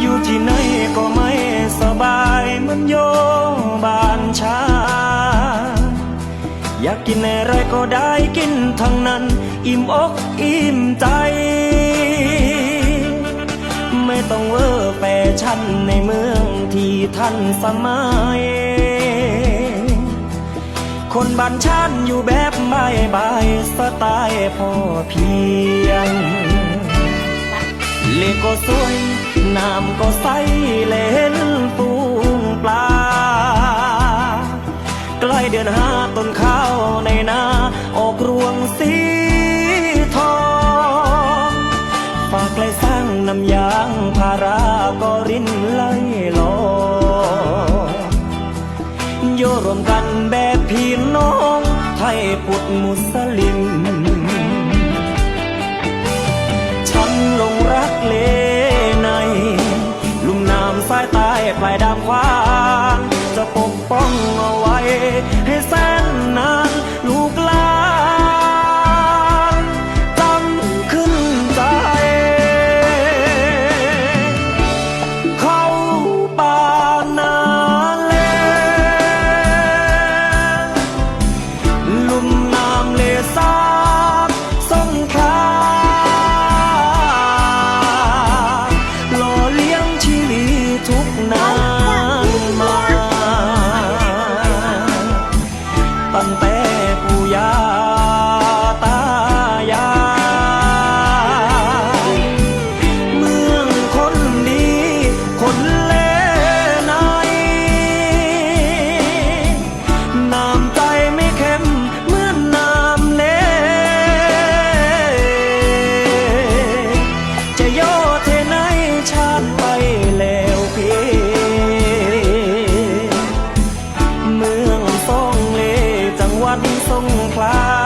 อยู่ที่ไหนก็ไม่สบายมันโยบานชา อยากกินอะไรก็ได้กินทั้งนั้น อิ่มอกอิ่มใจ ไม่ต้องเวอร์แฟชั่นในเมืองที่ทันสมัย คนบ้านชานอยู่แบบบายบายสไตล์พอเพียงเลก็สวย ก็ใสเลนฟูงปลา ใกล้เดือนห้าต้นข้าวในนาออกรวงสีทองฝากไกลสร้างน้ำยางพาราก็รินไหลลอโยรวมกันแบบพี่น้อง ไทยพุทธมุสลิม ไลาดาบควางจะปกป้องเอาไว้ ให้แสนนานลูกหลานตั้งขึ้นใจ เข้าป่านานแล้ลุ่มน้ำเลสาบสงคราหล่อเลี้ยงชีวิตทุกนา วันสงคลา